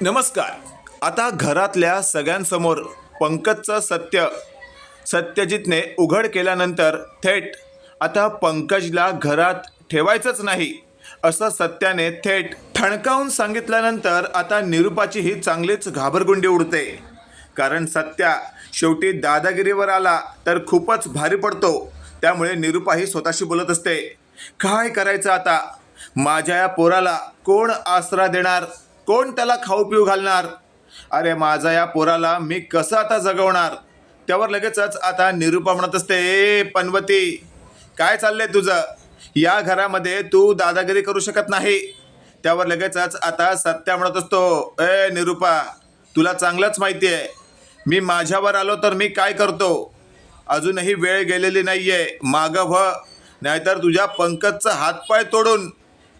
नमस्कार. आता घरातल्या सगळ्यांसमोर पंकजचं सत्य सत्यजितने उघड केल्यानंतर थेट आता पंकजला घरात ठेवायचंच नाही असं सत्याने थेट ठणकावून सांगितल्यानंतर आता निरुपाची ही चांगलीच घाबरगुंडी उडते. कारण सत्या शेवटी दादागिरीवर आला तर खूपच भारी पडतो. त्यामुळे निरुपाही स्वतःशी बोलत असते. काय करायचं आता? माझ्या या पोराला कोण आसरा देणार? कोण त्याला खाऊ पिऊ घालणार? अरे माझा या पोराला मी कसं आता जगवणार? त्यावर लगेचच आता निरुपा म्हणत असते ए पनवती काय चाललंय तुझं? या घरामध्ये तू दादागिरी करू शकत नाही. त्यावर लगेचच आता सत्या म्हणत असतो ए निरुपा तुला चांगलंच माहिती आहे. मी माझ्यावर आलो तर मी काय करतो? अजूनही वेळ गेलेली नाही आहे मागं व्ह. नाहीतर तुझ्या पंकजचा हातपाय तोडून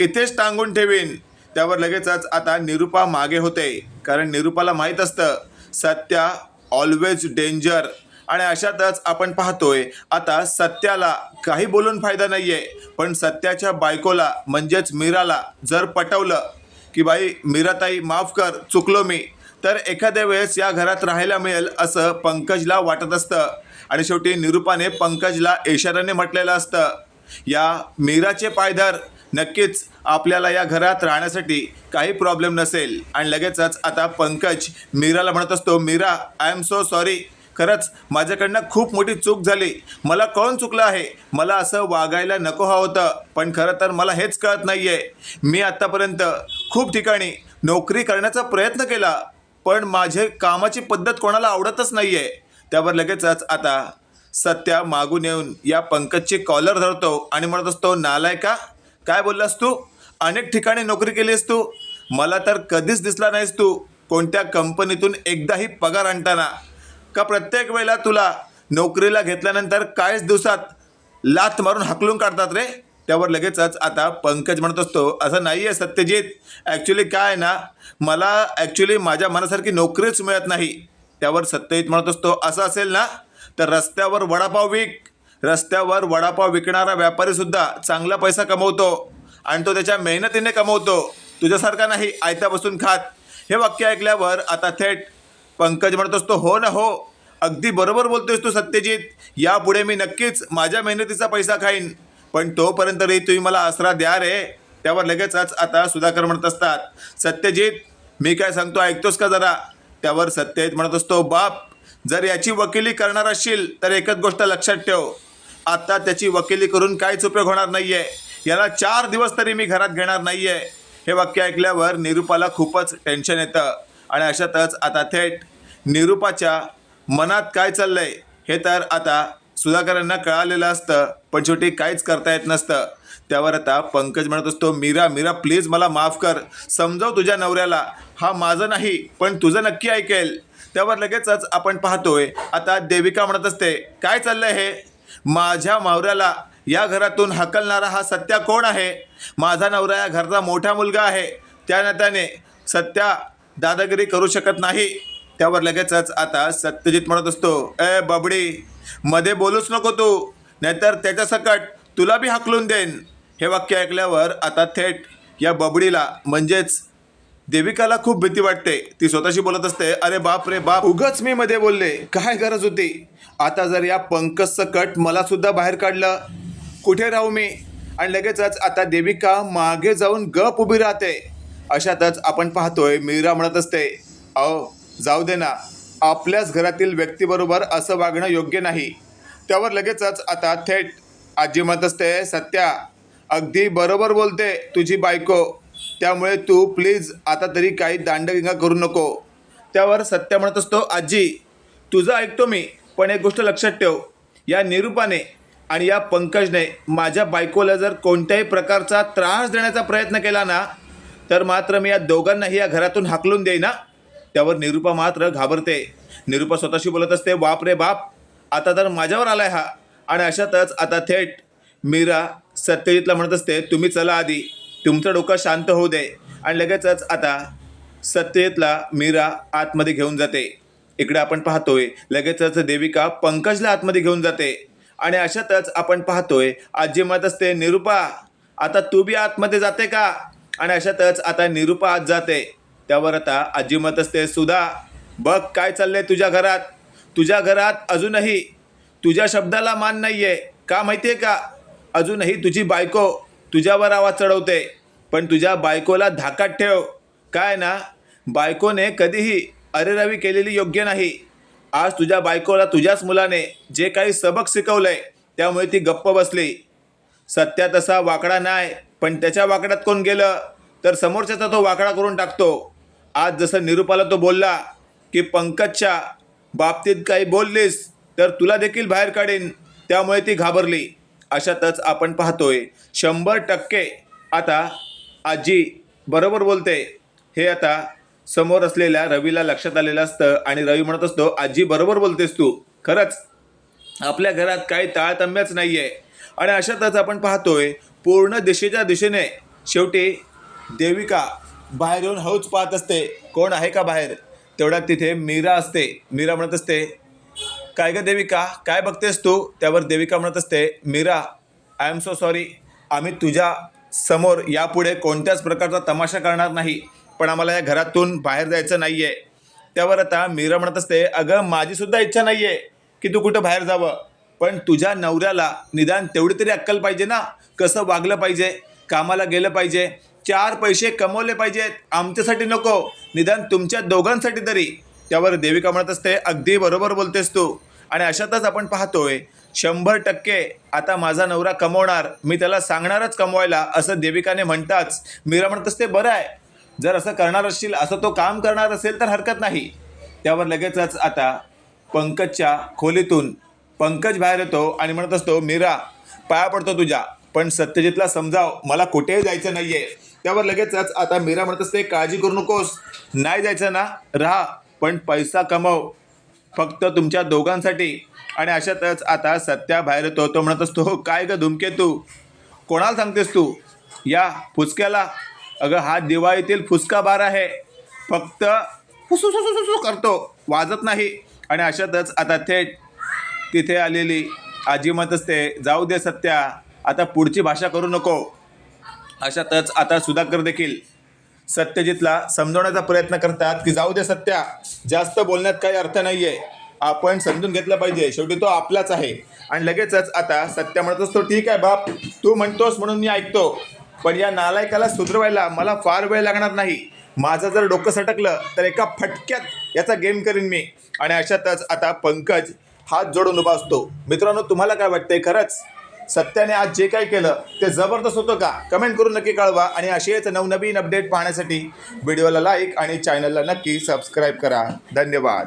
इथेच टांगून ठेवीन. त्यावर लगेचच आता निरुपा मागे होते. कारण निरुपाला माहीत असतं सत्या ऑलवेज डेंजर आणि अशातच आपण पाहतोय आता सत्याला काही बोलून फायदा नाही आहे पण सत्याच्या बायकोला म्हणजेच मीराला जर पटवलं की बाई मीराताई माफ कर चुकलो मी तर एखाद्या वेळेस या घरात राहायला मिळेल असं पंकजला वाटत असतं. आणि शेवटी निरुपाने पंकजला इशाऱ्याने म्हटलेलं असतं या मीराचे पायधर नक्कीच आपल्याला या घरात राहण्यासाठी काही प्रॉब्लेम नसेल. आणि लगेचच आता पंकज मीराला म्हणत असतो Meera I am so sorry खरंच माझ्याकडनं खूप मोठी चूक झाली. मला कोण चुकलं आहे? मला असं वागायला नको हवं होतं. पण खरं तर मला हेच कळत नाही आहे मी आत्तापर्यंत खूप ठिकाणी नोकरी करण्याचा प्रयत्न केला पण माझे कामाची पद्धत कोणाला आवडतच नाही आहे त्यावर लगेचच आता सत्या मागून येऊन या पंकजची कॉलर धरतो आणि म्हणत असतो नालायका काय बोललास तू? अनेक ठिकाणी नोकरी केलीस तू. मला तर कधीच दिसला नाहीस तू. कोणत्या कंपनीतून एकदाही पगार आणताना. का प्रत्येक वेळेला तुला नोकरीला घेतल्यानंतर काहीच दिवसात लाथ मारून हकलून काढतात रे? त्यावर लगेचच आता पंकज म्हणत असतो असं नाही आहे सत्यजित. ॲक्च्युली काय आहे ना मला ॲक्च्युली माझ्या मनासारखी नोकरीच मिळत नाही. त्यावर सत्यजित म्हणत असतो असं असेल ना तर रस्त्यावर वडापाव विक. रस्त्यावर वडापाव विकणारा व्यापारीसुद्धा चांगला पैसा कमवतो आणि तो त्याच्या मेहनतीने कमवतो. तुझ्यासारखा नाही आयत्या बसून खात. हे वाक्य ऐकल्यावर आता थेट पंकज म्हणत असतो हो ना हो अगदी बरोबर बोलतोयस तू सत्यजित. यापुढे मी नक्कीच माझ्या मेहनतीचा पैसा खाईन. पण तोपर्यंत रे तुम्ही मला आसरा द्या रे. त्यावर लगेचच आता सुधाकर म्हणत असतात सत्यजित मी काय सांगतो ऐकतोस का जरा? त्यावर सत्यजित म्हणत असतो बाप जर याची वकिली करणार असशील तर एकच गोष्ट लक्षात ठेव. आता त्याची वकिली करून काहीच उपयोग होणार नाही आहे याला चार दिवस तरी मी घरात घेणार नाही आहे हे वाक्य ऐकल्यावर निरुपाला खूपच टेन्शन येतं. आणि अशातच आता थेट निरुपाच्या मनात काय चाललंय हे तर आता सुधाकरांना कळालेलं असतं पण शेवटी काहीच करता येत नसतं. त्यावर आता पंकज म्हणत असतो मीरा मीरा प्लीज मला माफ कर. समजव तुझ्या नवऱ्याला. हा माझं नाही पण तुझं नक्की ऐकेल. त्यावर लगेचच आपण पाहतोय आता देविका म्हणत असते काय चाललंय हे? माझ्या मावऱ्याला या घरातून हकलणारा हा सत्या कोण आहे? माझा नवरा या घरचा मोठा मुलगा आहे. त्या नात्याने सत्या दादागिरी करू शकत नाही. त्यावर लगेचच आता सत्यजित म्हणत असतो ए बबडी मध्ये बोलूच नको तू. नाहीतर त्याच्या सकट तुला बी हाकलून देईन. हे वाक्य ऐकल्यावर आता थेट या बबडीला म्हणजेच देविकाला खूप भीती वाटते. ती स्वतःशी बोलत असते अरे बाप रे बाप. उगच मी मध्ये बोलले काय गरज होती? आता जर या पंकजचं कट मला सुद्धा बाहेर काढलं कुठे राहू मी? आणि लगेचच आता देविका मागे जाऊन गप उभी राहते. अशातच आपण पाहतोय मीरा म्हणत असते अहो जाऊ दे ना. आपल्याच घरातील व्यक्तीबरोबर असं वागणं योग्य नाही. त्यावर लगेचच आता थेट आजी म्हणत असते सत्या अगदी बरोबर बोलते तुझी बायको. त्यामुळे तू प्लीज आता तरी काही दांडगिंगा करू नको. त्यावर सत्य म्हणत असतो आजी तुझं ऐकतो मी पण एक गोष्ट लक्षात ठेव. या निरूपाने आणि या पंकजने माझ्या बायकोला जर कोणत्याही प्रकारचा त्रास देण्याचा प्रयत्न केला ना तर मात्र मी या दोघांनाही या घरातून हाकलून देईना त्यावर निरूपा मात्र घाबरते. निरूपा स्वतःशी बोलत असते बाप रे बाप आता तर माझ्यावर आलाय हा. आणि अशातच आता थेट मीरा सत्यजितला म्हणत असते तुम्ही चला आधी. तुमचं डोकं शांत होऊ दे. आणि लगेचच आता सत्येतला मीरा आतमध्ये घेऊन जाते. इकडे आपण पाहतोय लगेचच देविका पंकजला आतमध्ये घेऊन जाते. आणि अशातच आपण पाहतोय आजी म्हणत असते निरूपा आता तू बी आतमध्ये जाते का? आणि अशातच आता निरूपा आत जाते. त्यावर आता आजी म्हणत असते सुधा बघ काय चाललंय तुझ्या घरात. तुझ्या घरात अजूनही तुझ्या शब्दाला मान नाही आहे का माहिती आहे का? अजूनही तुझी बायको तुझ्यावर आवाज चढवते पण तुझ्या बायकोला धाकात ठेव. काय ना? बायकोने कधीही अरेरावी केलेली योग्य नाही. आज तुझ्या बायकोला तुझ्याच मुलाने जे काही सबक शिकवलंय त्यामुळे ती गप्प बसली. सत्या तसा वाकडा नाही पण त्याच्या वाकड्यात कोण गेलं? तर समोरच्याचा तो वाकडा करून टाकतो. आज जसं निरुपाला तो बोलला की पंकजच्या बाबतीत काही बोललीस तर तुला देखील बाहेर काढीन. त्यामुळे ती घाबरली. अशातच आपण पाहतोय शंभर टक्के आता आजी बरोबर बोलते. हे आता समोर असलेल्या रवीला लक्षात आलेलं असतं आणि रवी म्हणत असतो आजी बरोबर बोलतेस तू. खरंच आपल्या घरात काही ताळतम्यच नाही आहे आणि अशातच आपण पाहतोय पूर्ण दिशेच्या दिशेने शेवटी देविका बाहेर येऊन हौच पाहत असते. कोण आहे का बाहेर? तेवढ्यात तिथे मीरा असते. मीरा म्हणत असते काय ग देविका? काय बघतेस तू? त्यावर देविका म्हणत असते Meera I am so sorry आम्ही तुझ्या समोर यापुढे कोणत्याच प्रकारचा तमाशा करणार नाही. पण आम्हाला या घरातून बाहेर जायचं नाही आहे त्यावर आता मीरा म्हणत असते अगं माझीसुद्धा इच्छा नाही आहे की तू कुठं बाहेर जावं. पण तुझ्या नवऱ्याला निदान तेवढी तरी अक्कल पाहिजे ना? कसं वागलं पाहिजे? कामाला गेलं पाहिजे? चार पैसे कमवले पाहिजेत. आमच्यासाठी नको. निदान तुमच्या दोघांसाठी तरी. त्यावर देविका म्हणत असते अगदी बरोबर बोलतेस तू. आणि अशातच आपण पाहतोय शंभर टक्के आता माझा नवरा कमवणार मी त्याला सांगणारच कमवायला असं देविकाने म्हणताच मीरा म्हणत असते बरं आहे जर असं करणार असशील असं तो काम करणार असेल तर हरकत नाही. त्यावर लगेचच आता पंकजच्या खोलीतून पंकज बाहेर येतो आणि म्हणत असतो मीरा पाया पडतो तुझ्या पण सत्यजितला समजाव मला कुठेही जायचं नाहीये. त्यावर लगेचच आता मीरा म्हणत असते काळजी करू नकोस नाही जायचं ना राहा पण पैसा कमव. फक्त तुमच्या दोघांसाठी. आणि अशातच आता सत्या बाहेर येतो. तो म्हणत असतो हो, काय ग धुमके तू? कोणाला सांगतेस तू? या फुसक्याला. अगं हा दिवाळीतील फुसका बार आहे. फक्त फुसुसुसुसु करतो. वाजत नाही. आणि अशातच आता थेट तिथे आलेली आजी म्हणत असते जाऊ दे सत्या आता पुढची भाषा करू नको. अशातच आता सुधाकर देखील सत्यजितला समजवण्याचा प्रयत्न करतात की जाऊ दे सत्या जास्त बोलण्यात काही अर्थ नाही आहे आपण समजून घेतलं पाहिजे. शेवटी तो आपलाच आहे. आणि लगेचच आता सत्या म्हणत असतो ठीक आहे बाप तू म्हणतोस म्हणून मी ऐकतो. पण या नालायकाला सुधरवायला मला फार वेळ लागणार नाही. माझं जर डोकं सटकलं तर एका फटक्यात याचा गेम करीन मी. आणि अशातच आता पंकज हात जोडून उभा असतो. मित्रांनो तुम्हाला काय वाटतंय? खरंच सत्याने आज जे काही केलं ते जबरदस्त होतं का? कमेंट करून नक्की कळवा आणि असेच नवनवीन अपडेट पाहण्यासाठी व्हिडिओला लाईक आणि चॅनलला नक्की सबस्क्राईब करा. धन्यवाद.